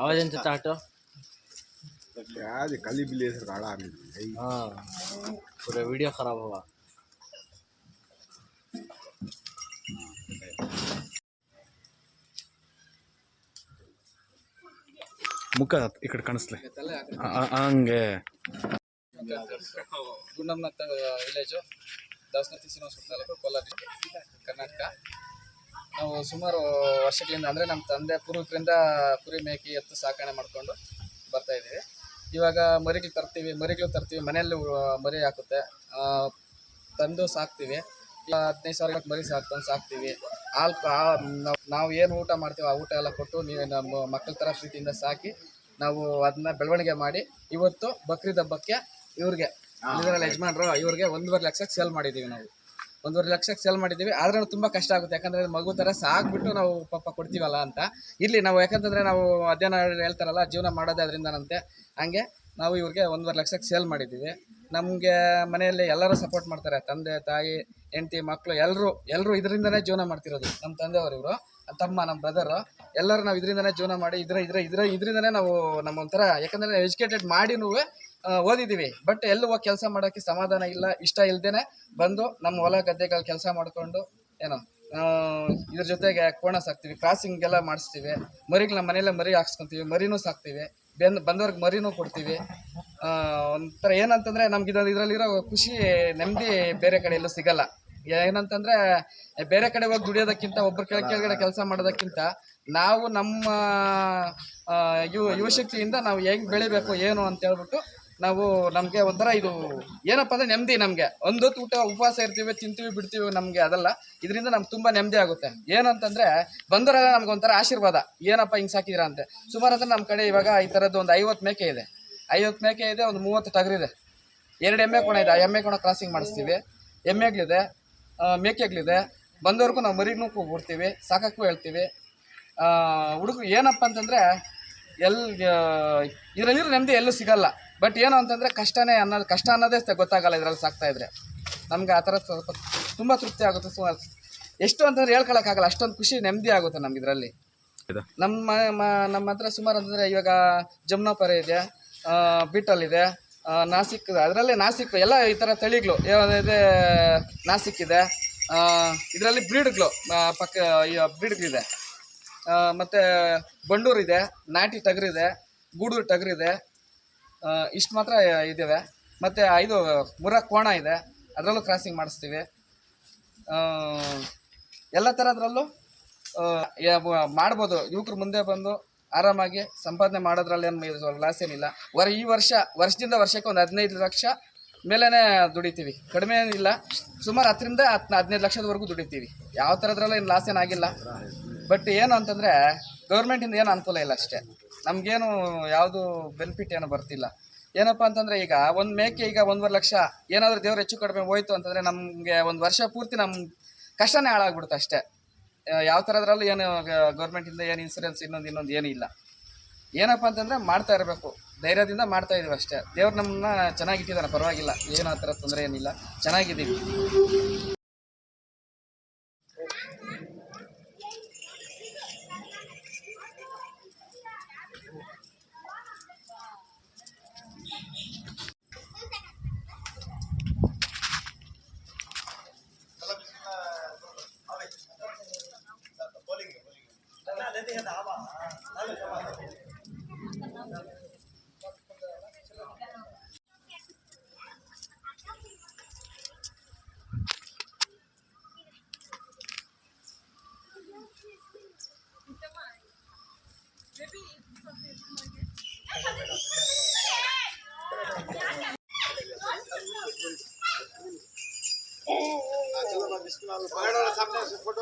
आवाज ಅಂತ ಚಾಟು आज कली बिले से गाड़ा आ गई हाँ पूरा वीडियो खराब हुआ ಮುಖ ಈ ಕಡೆ ಕಾಣಿಸ್ಲೆ ಹಂಗೆ ಗುಂಡಮ್ನತ್ತ ವಿಲೇಜು ದಾಸನತಿ ಶ್ರೀನಿವಾಸ ತಾಲೂಕು ಕೋಲಾರ ಡಿಸ್ಟ್ರಿಕ್ಟ್ ಕರ್ನಾಟಕ ನಾವು ಸುಮಾರು ವರ್ಷಗಳಿಂದ ಅಂದರೆ ನಮ್ಮ ತಂದೆ ಪೂರ್ವಿಕರಿಂದ ಕುರಿ ಮೇಕೆ ಎತ್ತು ಸಾಕಣೆ ಮಾಡಿಕೊಂಡು ಬರ್ತಾ ಇದ್ದೀವಿ. ಇವಾಗ ಮರಿಗಳು ತರ್ತೀವಿ ಮರಿಗಳು ತರ್ತೀವಿ ಮನೆಯಲ್ಲಿ ಮರಿ ಹಾಕುತ್ತೆ. ತಂದು ಸಾಕ್ತೀವಿ. ಹದಿನೈದು ಸಾವಿರ ಮರಿ ಸಾಕ್ತಂದು ಸಾಕ್ತೀವಿ. ಹಾಲು ನಾವು ನಾವು ಏನು ಊಟ ಮಾಡ್ತೀವಿ ಆ ಊಟ ಎಲ್ಲ ಕೊಟ್ಟು ನೀವು ನಮ್ಮ ಮಕ್ಕಳ ಥರ ಪ್ರೀತಿಯಿಂದ ಸಾಕಿ ನಾವು ಅದನ್ನ ಬೆಳವಣಿಗೆ ಮಾಡಿ ಇವತ್ತು ಬಕ್ರೀದ್ ಹಬ್ಬಕ್ಕೆ ಇವ್ರಿಗೆ ಯಜಮಾನರು ಯಜಮಾನ್ರು ಇವ್ರಿಗೆ ಒಂದೂವರೆ ಲಕ್ಷಕ್ಕೆ ಸೇಲ್ ಮಾಡಿದ್ದೀವಿ ನಾವು. ಒಂದೂವರೆ ಲಕ್ಷಕ್ಕೆ ಸೇಲ್ ಮಾಡಿದ್ದೀವಿ. ಆದ್ರೂ ತುಂಬ ಕಷ್ಟ ಆಗುತ್ತೆ. ಯಾಕಂದರೆ ಮಗು ಥರ ಸಾಕ್ಬಿಟ್ಟು ನಾವು ಪಾಪ ಕೊಡ್ತೀವಲ್ಲ ಅಂತ. ಇರಲಿ, ನಾವು ಯಾಕಂತಂದರೆ ನಾವು ಅಧ್ಯಯನ ಹೇಳ್ತಾರಲ್ಲ, ಜೀವನ ಮಾಡೋದೇ ಅದರಿಂದನಂತೆ ಹಂಗೆ ನಾವು ಇವ್ರಿಗೆ ಒಂದೂವರೆ ಲಕ್ಷಕ್ಕೆ ಸೇಲ್ ಮಾಡಿದ್ದೀವಿ. ನಮಗೆ ಮನೆಯಲ್ಲಿ ಎಲ್ಲರೂ ಸಪೋರ್ಟ್ ಮಾಡ್ತಾರೆ. ತಂದೆ, ತಾಯಿ, ಹೆಂಡತಿ ಮಕ್ಕಳು ಎಲ್ಲರೂ ಎಲ್ಲರೂ ಇದರಿಂದನೇ ಜೀವನ ಮಾಡ್ತಿರೋದು. ನಮ್ಮ ತಂದೆಯವರು ಇವರು ತಮ್ಮ ನಮ್ಮ ಬ್ರದರು ಎಲ್ಲರೂ ನಾವು ಇದರಿಂದನೇ ಜೀವನ ಮಾಡಿ, ಇದರ ಇದರ ಇದರ, ಇದರಿಂದನೇ ನಾವು ನಮ್ಮ ಒಂಥರ ಯಾಕಂದರೆ ಎಜುಕೇಟೆಡ್ ಮಾಡಿನೂ ಓದಿದ್ದೀವಿ. ಬಟ್ ಎಲ್ಲೂ ಹೋಗಿ ಕೆಲಸ ಮಾಡೋಕ್ಕೆ ಸಮಾಧಾನ ಇಲ್ಲ, ಇಷ್ಟ ಇಲ್ದೇನೆ ಬಂದು ನಮ್ಮ ಹೊಲ ಗದ್ದೆಗಳು ಕೆಲಸ ಮಾಡಿಕೊಂಡು ಏನೋ ಇದ್ರ ಜೊತೆಗೆ ಕೋಣ ಸಾಕ್ತೀವಿ ಕ್ರಾಸಿಂಗ್ ಎಲ್ಲ ಮಾಡಿಸ್ತೀವಿ. ಮರಿಗಳ ನಮ್ಮ ಮನೆಯಲ್ಲೇ ಮರಿ ಹಾಕ್ಸ್ಕೊತೀವಿ, ಮರಿನೂ ಸಾಕ್ತೀವಿ. ಬೆಂದ್ ಬಂದವ್ರಿಗೆ ಮರಿನೂ ಕೊಡ್ತೀವಿ. ಒಂಥರ ಏನಂತಂದರೆ ನಮ್ಗೆ ಇದರಲ್ಲಿ ಇದರಲ್ಲಿರೋ ಖುಷಿ, ನೆಮ್ಮದಿ ಬೇರೆ ಕಡೆ ಎಲ್ಲೂ ಸಿಗಲ್ಲ. ಏನಂತಂದರೆ ಬೇರೆ ಕಡೆ ಹೋಗಿ ದುಡಿಯೋದಕ್ಕಿಂತ ಒಬ್ಬರ ಕೆಳ, ಕೆಳಗಡೆ ಕೆಲಸ ಮಾಡೋದಕ್ಕಿಂತ ನಾವು ನಮ್ಮ ಯುವ ಯುವಶಕ್ತಿಯಿಂದ ನಾವು ಹೆಂಗೆ ಬೆಳಿಬೇಕು, ಏನು ಅಂತ ಹೇಳ್ಬಿಟ್ಟು ನಾವು ನಮಗೆ ಒಂಥರ ಇದು ಏನಪ್ಪ ಅಂದರೆ ನೆಮ್ಮದಿ ನಮಗೆ. ಒಂದೊತ್ತು ಊಟ ಉಪವಾಸ ಇರ್ತೀವಿ, ತಿಂತೀವಿ, ಬಿಡ್ತೀವಿ ನಮಗೆ ಅದಲ್ಲ. ಇದರಿಂದ ನಮ್ಗೆ ತುಂಬ ನೆಮ್ಮದಿ ಆಗುತ್ತೆ. ಏನಂತಂದರೆ ಬಂದವರೆಲ್ಲ ನಮ್ಗೆ ಒಂಥರ ಆಶೀರ್ವಾದ. ಏನಪ್ಪ ಹಿಂಗೆ ಸಾಕಿದ್ದೀರಾ ಅಂತೆ. ಸುಮಾರು ಅಂದ್ರೆ ನಮ್ಮ ಕಡೆ ಇವಾಗ ಈ ಥರದ್ದು ಒಂದು ಐವತ್ತು ಮೇಕೆ ಇದೆ. ಐವತ್ತು ಮೇಕೆ ಇದೆ, ಒಂದು ಮೂವತ್ತು ಟಗರಿದೆ ಎರಡು ಎಮ್ಮೆ ಕೋಣ ಇದೆ. ಆ ಎಮ್ಮೆ ಕೋಣ ಕ್ರಾಸಿಂಗ್ ಮಾಡಿಸ್ತೀವಿ. ಎಮ್ಮೆಗಳಿದೆ ಮೇಕೆಗಳಿದೆ. ಬಂದವ್ರಿಗೂ ನಾವು ಮರಿಗೂ ಕೊಡ್ತೀವಿ, ಸಾಕಕ್ಕೂ ಹೇಳ್ತೀವಿ. ಹುಡುಗರು ಏನಪ್ಪ ಅಂತಂದರೆ ಎಲ್ ಇದರಲ್ಲಿರೋ ನೆಮ್ಮದಿ ಎಲ್ಲೂ ಸಿಗಲ್ಲ. ಬಟ್ ಏನು ಅಂತಂದರೆ ಕಷ್ಟನೇ ಅನ್ನೋದು ಕಷ್ಟ ಅನ್ನೋದೇ ಗೊತ್ತಾಗಲ್ಲ ಇದರಲ್ಲಿ ಸಾಕ್ತಾ ಇದ್ರೆ. ನಮಗೆ ಆ ಥರ ಸ್ವಲ್ಪ ತುಂಬ ತೃಪ್ತಿ ಆಗುತ್ತೆ. ಸುಮಾರು ಎಷ್ಟು ಅಂತಂದ್ರೆ ಹೇಳ್ಕೊಳಕ್ಕಾಗಲ್ಲ ಅಷ್ಟೊಂದು ಖುಷಿ ನೆಮ್ಮದಿ ಆಗುತ್ತೆ ನಮ್ಗೆ ಇದರಲ್ಲಿ. ನಮ್ಮ ಮ- ನಮ್ಮ ಹತ್ರ ಸುಮಾರು ಅಂತಂದರೆ ಇವಾಗ ಜಮ್ನಾಪರ ಇದೆ ಬಿಟಲ್ ಇದೆ ನಾಸಿಕ್ ಅದರಲ್ಲೇ ನಾಸಿಕ್ ಎಲ್ಲ ಈ ಥರ ತಳಿಗಳು. ಇದೆ ನಾಸಿಕ್ ಇದೆ ಇದರಲ್ಲಿ ಬ್ರೀಡ್ಗಳು ಪಕ್ಕ ಬ್ರೀಡ್ಗಳಿದೆ. ಮತ್ತು ಬಂಡೂರಿದೆ ಇದೆ ನಾಟಿ ಟಗರಿದೆ ಗೂಡೂರು ಟಗರಿದೆ ಇಷ್ಟು ಮಾತ್ರ ಇದ್ದಾವೆ ಮತ್ತು ಇದು ಮುರ ಕೋಣ ಇದೆ. ಅದರಲ್ಲೂ ಕ್ರಾಸಿಂಗ್ ಮಾಡಿಸ್ತೀವಿ. ಎಲ್ಲ ಥರದ್ರಲ್ಲೂ ಮಾಡ್ಬೋದು. ಯುವಕರು ಮುಂದೆ ಬಂದು ಆರಾಮಾಗಿ ಸಂಪಾದನೆ ಮಾಡೋದ್ರಲ್ಲಿ ಏನು ಲಾಸ್ ಏನಿಲ್ಲ. ವರ ಈ ವರ್ಷ, ವರ್ಷದಿಂದ ವರ್ಷಕ್ಕೆ ಒಂದು ಹದಿನೈದು ಲಕ್ಷ ಮೇಲೇ ದುಡಿತೀವಿ. ಕಡಿಮೆ ಏನಿಲ್ಲ. ಸುಮಾರು ಹತ್ತರಿಂದ ಹತ್ತು ಹದಿನೈದು ಲಕ್ಷದವರೆಗೂ ದುಡಿತೀವಿ. ಯಾವ ಥರದ್ರಲ್ಲೂ ಏನು ಲಾಸ್ ಏನಾಗಿಲ್ಲ. ಬಟ್ ಏನು ಅಂತಂದರೆ ಗೌರ್ಮೆಂಟಿಂದ ಏನು ಅನುಕೂಲ ಇಲ್ಲ ಅಷ್ಟೇ. ನಮಗೇನು ಯಾವುದು ಬೆನಿಫಿಟ್ ಏನು ಬರ್ತಿಲ್ಲ. ಏನಪ್ಪ ಅಂತಂದರೆ ಈಗ ಒಂದು ಮೇಕೆ ಈಗ ಒಂದೂವರೆ ಲಕ್ಷ, ಏನಾದರೂ ದೇವ್ರು ಹೆಚ್ಚು ಕಡಿಮೆ ಹೋಯ್ತು ಅಂತಂದರೆ ನಮಗೆ ಒಂದು ವರ್ಷ ಪೂರ್ತಿ ನಮ್ಮ ಕಷ್ಟನೇ ಹಾಳಾಗ್ಬಿಡುತ್ತೆ ಅಷ್ಟೇ. ಯಾವ ಥರದ್ರಲ್ಲೂ ಏನು ಗೌರ್ಮೆಂಟಿಂದ ಏನು ಇನ್ಸೂರೆನ್ಸ್ ಇನ್ನೊಂದು ಇನ್ನೊಂದು ಏನೂ ಇಲ್ಲ. ಏನಪ್ಪ ಅಂತಂದರೆ ಮಾಡ್ತಾ ಇರಬೇಕು. ಧೈರ್ಯದಿಂದ ಮಾಡ್ತಾ ಇದೀವಿ ಅಷ್ಟೇ. ದೇವ್ರು ನಮ್ಮನ್ನ ಚೆನ್ನಾಗಿಟ್ಟಿದ್ದಾನೆ ಪರವಾಗಿಲ್ಲ. ಏನು ಆ ಥರ ತೊಂದರೆ ಏನಿಲ್ಲ. ಚೆನ್ನಾಗಿದ್ದೀವಿ. Bismillah. Fire on the top of the photo.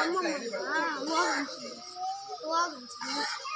Mom, Mom, Mom, Mom, Mom, Mom,